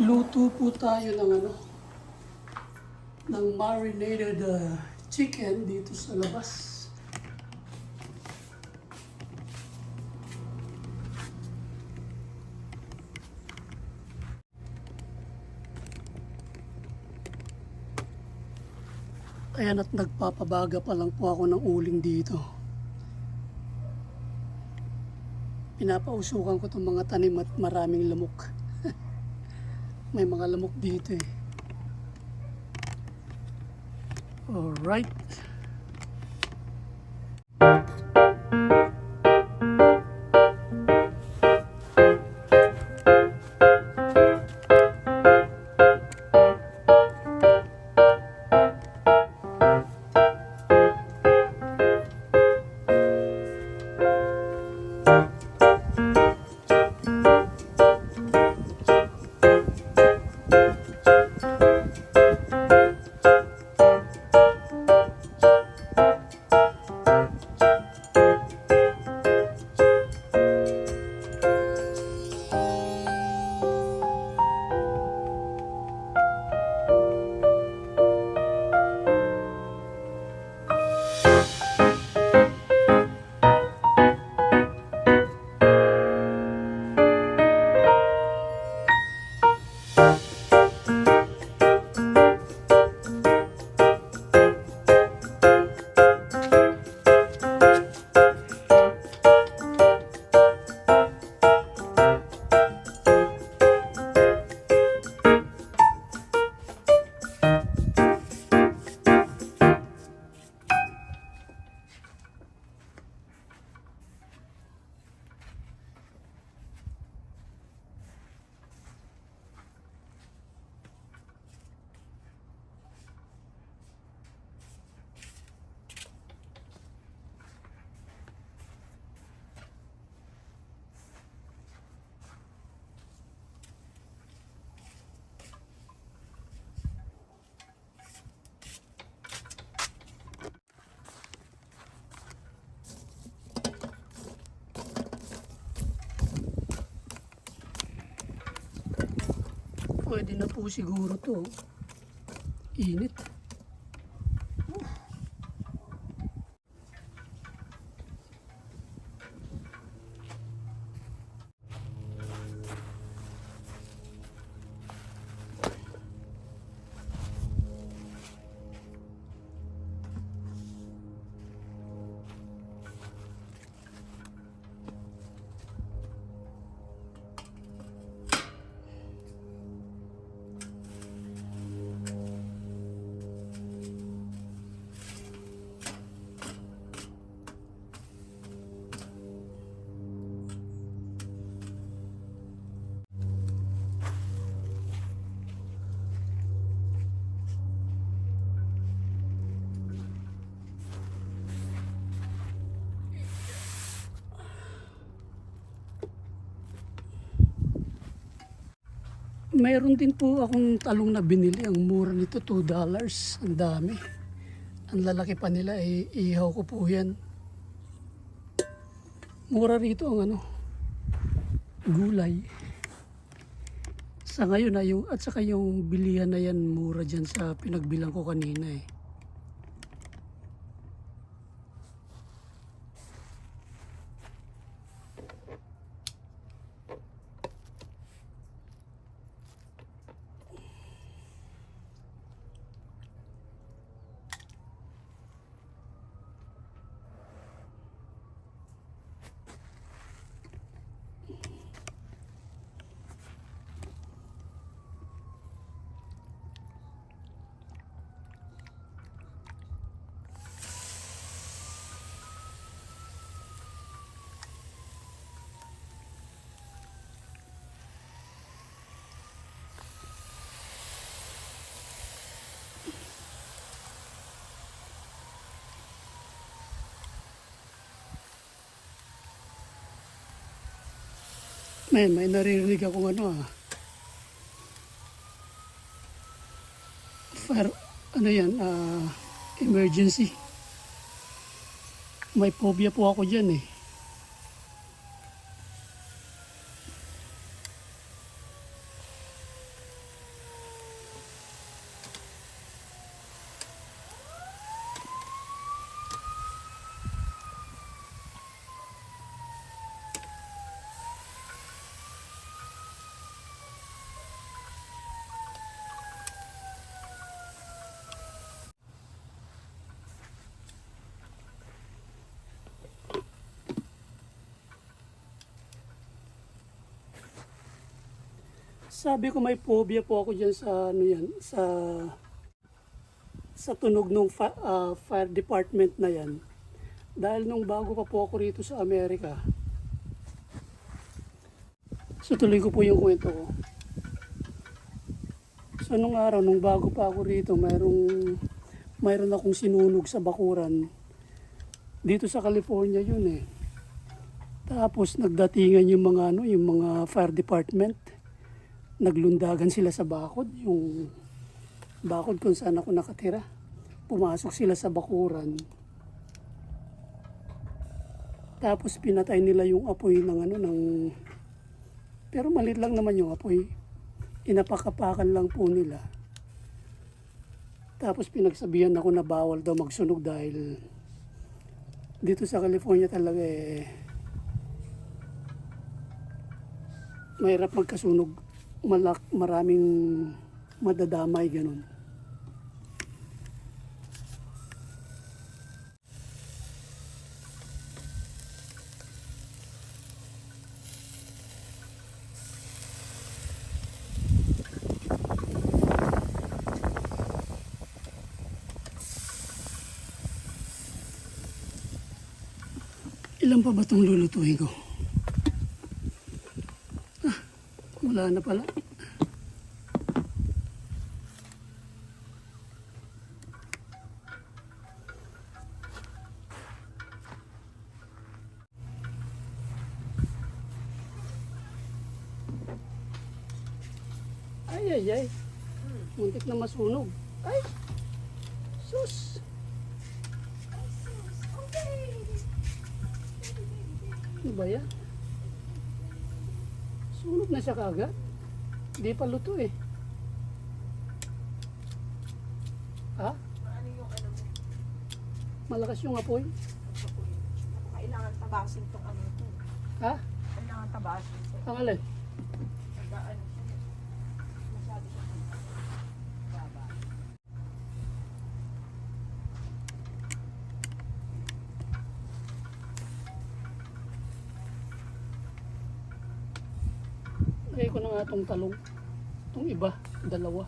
Luto po tayo ng ano, ng marinated uh, chicken dito sa labas. Kaya na't nagpapabaga pa lang po ako ng uling dito. Pinapausukan ko itong mga tanim at maraming lamok. May mga lamok dito eh. Alright. Pwede na po siguro to. Init. Mayroon din po akong talong na binili. Ang mura nito, 2 dollars. Ang dami. Ang lalaki pa nila, eh, ihaw ko po yan. Mura rito ang ano, gulay. Sa ngayon, na yung, at saka yung bilihan na yan, mura dyan sa pinagbilang ko kanina eh. May, may naririnig akong ano ah. Fire, ano yan, ah, emergency. May phobia po ako dyan eh. Sabi ko may phobia po ako dyan sa ano yan, sa sa tunog ng fa- ah, fire department na yan. Dahil nung bago pa po ako rito sa Amerika, so tuloy ko po yung kwento ko. So nung araw, nung bago pa ako rito, mayroong, mayroon akong sinunog sa bakuran. Dito sa California yun eh. Tapos nagdatingan yung mga ano, yung mga fire department. Naglundagan sila sa bakod, yung bakod kung saan ako nakatira. Pumasok sila sa bakuran. Tapos pinatay nila yung apoy ng ano ng pero malit lang naman yung apoy. Inapakapakan lang po nila. Tapos pinagsabihan ako na bawal daw magsunog dahil dito sa California talaga eh mahirap magkasunog. Malak, maraming madadamay ganun. Ilan pa ba itong lulutuin ko? Ah, wala na pala. Ay, ay, ay. Muntik na masunog. Ay! Sus! Ano ba yan? Sunog na siya kagad. Hindi pa luto eh. Ha? Ano yung ano mo? Malakas yung apoy. Kailangan tabasin tong ano to. Ha? Kailangan tabasin to. Ang alin? Pagka ano siya. Ko na nga itong talong. Itong iba, dalawa.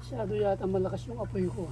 Masyado yata malakas yung apoy ko.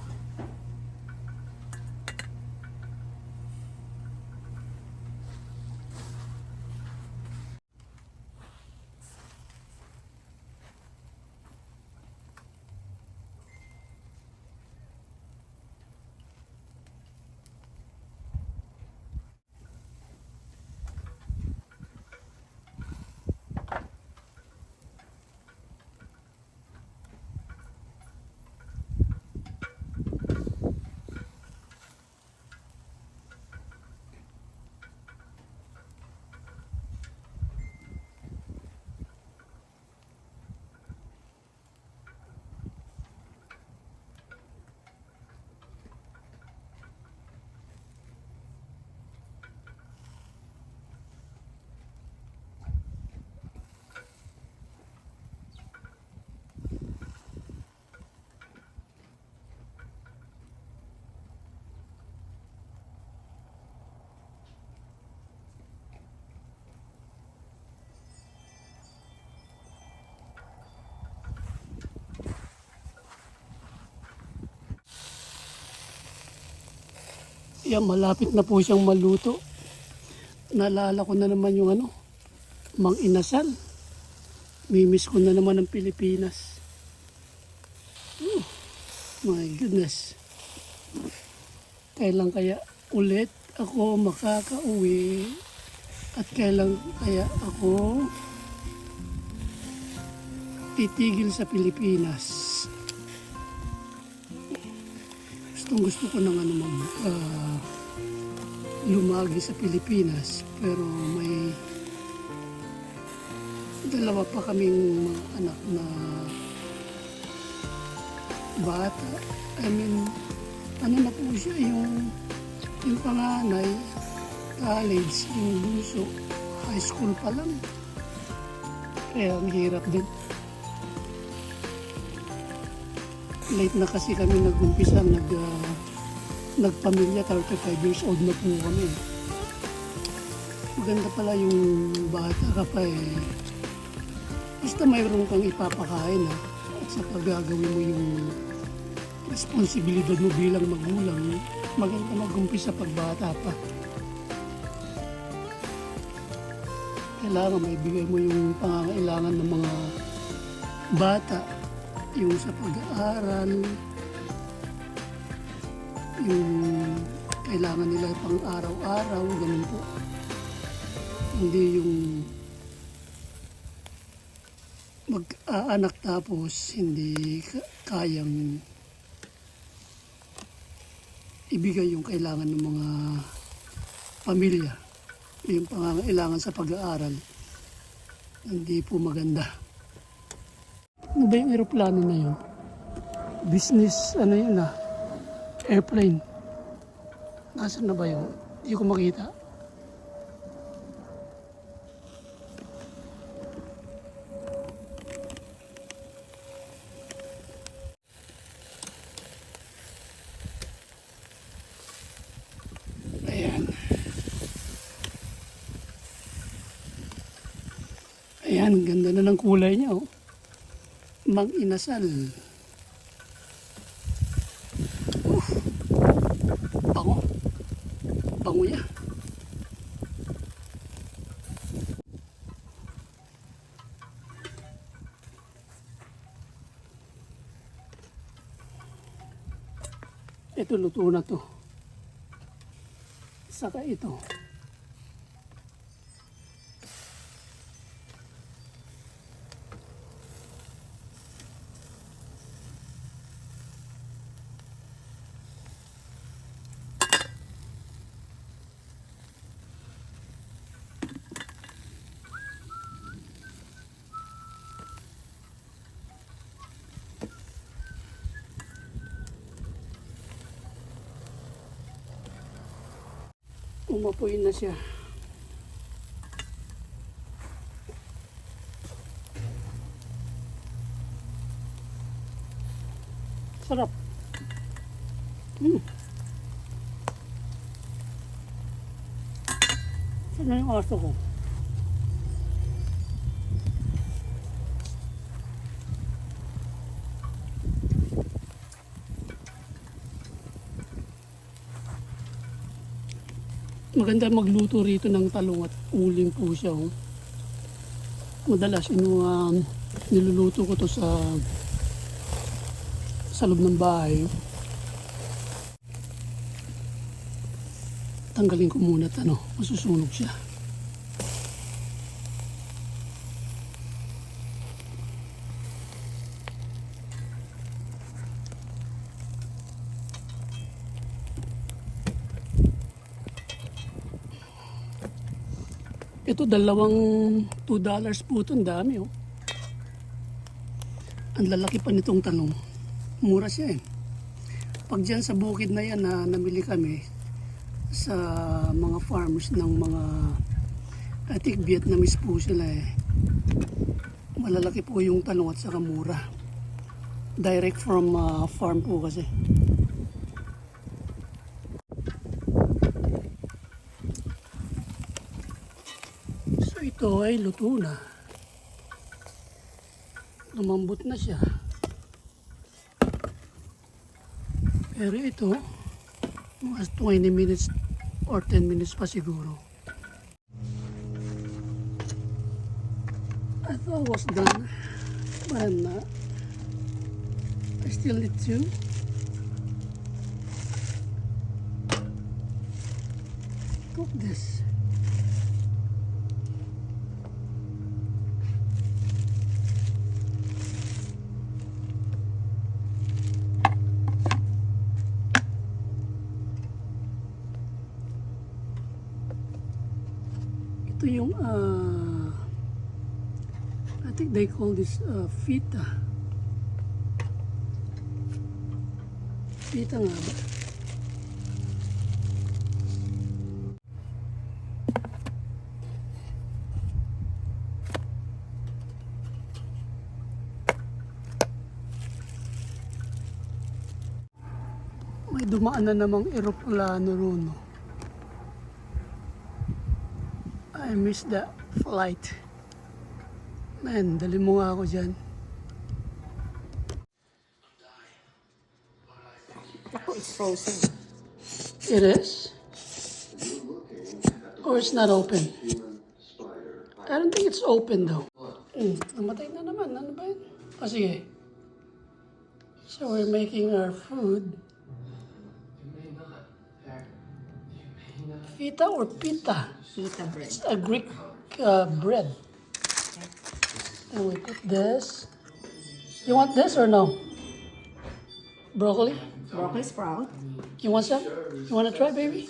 Yan, malapit na po siyang maluto. Naalala ko na naman yung ano, mang inasal. Mimiss ko na naman ang Pilipinas. Oh, my goodness. Kailan kaya ulit ako makakauwi? At kailan kaya ako titigil sa Pilipinas? Gustong gusto ko ng ano mag ah, lumagi sa Pilipinas pero may dalawa pa kaming mga anak na bata. I mean, ano na po siya, yung, yung panganay, college, yung bunso, high school pa lang. Kaya ang hirap din. Late na kasi kami nag-umpisa, nag, ah, nagpamilya, 35 years old na po kami. Maganda pala yung bata ka pa eh. Basta mayroon kang ipapakain ha. At saka gagawin mo yung responsibilidad mo bilang magulang. Maganda mag-umpisa pag bata pa. Kailangan may bigay mo yung pangangailangan ng mga bata. Yung sa pag-aaral, yung kailangan nila pang araw-araw, ganun po. Hindi yung mag-aanak tapos hindi ka- kayang ibigay yung kailangan ng mga pamilya, yung pangangailangan sa pag-aaral. Hindi po maganda. Ano ba yung aeroplano na yun? Business, ano yun ah? Airplane. Nasaan na ba yun? Hindi ko makita. Ayan. Ayan, ganda na ng kulay niya, oh. Mang inasal. Uf. Bango. Bango niya. Ito, luto na to. Saka ito. Umapoy na siya. Sarap. Mm. Saan na yung aso ko? Maganda magluto rito ng talong at uling po siya. Oh. Madalas inu, um, niluluto ko to sa sa loob ng bahay. Tanggalin ko muna at ano, masusunog siya. Ito dalawang 2 dollars po ito. Ang dami oh. Ang lalaki pa nitong talong. Mura siya eh. Pag dyan sa bukid na yan na namili kami sa mga farms ng mga I think Vietnamese po sila eh. Malalaki po yung talong at saka mura. Direct from ah, farm po kasi. So ito ay luto na. Lumambot na siya. Pero ito, mga 20 minutes or 10 minutes pa siguro. I thought I was done, but I'm not. I still need to. Cook this. ito yung uh, I think they call this uh, fita fita nga ba may dumaan na namang eroplano ron no? I miss that flight. Man, dali mo nga ako dyan. Ako, it's frozen. It is? Or it's not open? I don't think it's open though. Hmm, namatay na naman. Ano ba yun? O sige. So we're making our food. Fita or pita? Pita bread. It's a Greek uh, bread. And we put this. You want this or no? Broccoli? Broccoli sprout. You want some? You want to try, baby?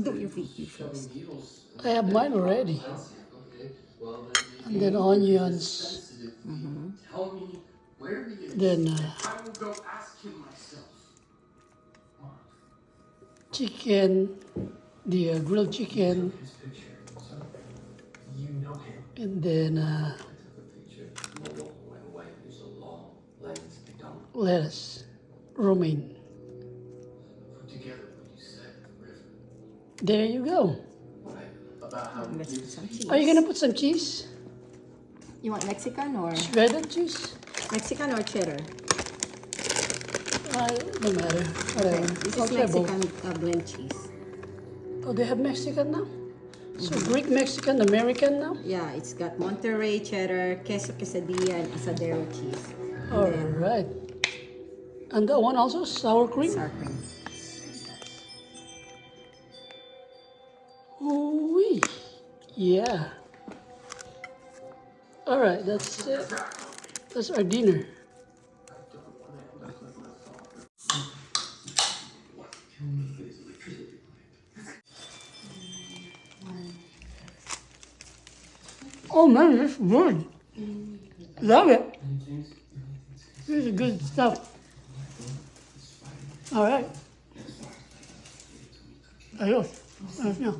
Do your feet first. I have mine already. And then onions. Then uh, chicken, the uh, grilled chicken. And then uh, lettuce, romaine. There you go. Let's put some cheese. Are you gonna put some cheese? You want Mexican or Shredded cheese? Mexican or cheddar? Uh, no matter. Whatever. This is. Mexican uh, blend cheese. Oh, they have Mexican now? So Greek Mexican, American now? Yeah, it's got Monterey cheddar, queso quesadilla, and asadero cheese. And All then right. And that one also sour cream? sour cream. Ooh-wee. Yeah. All right, that's it. That's our dinner. Oh man, that's good. Love it. This is good stuff. All right. Ayos niya.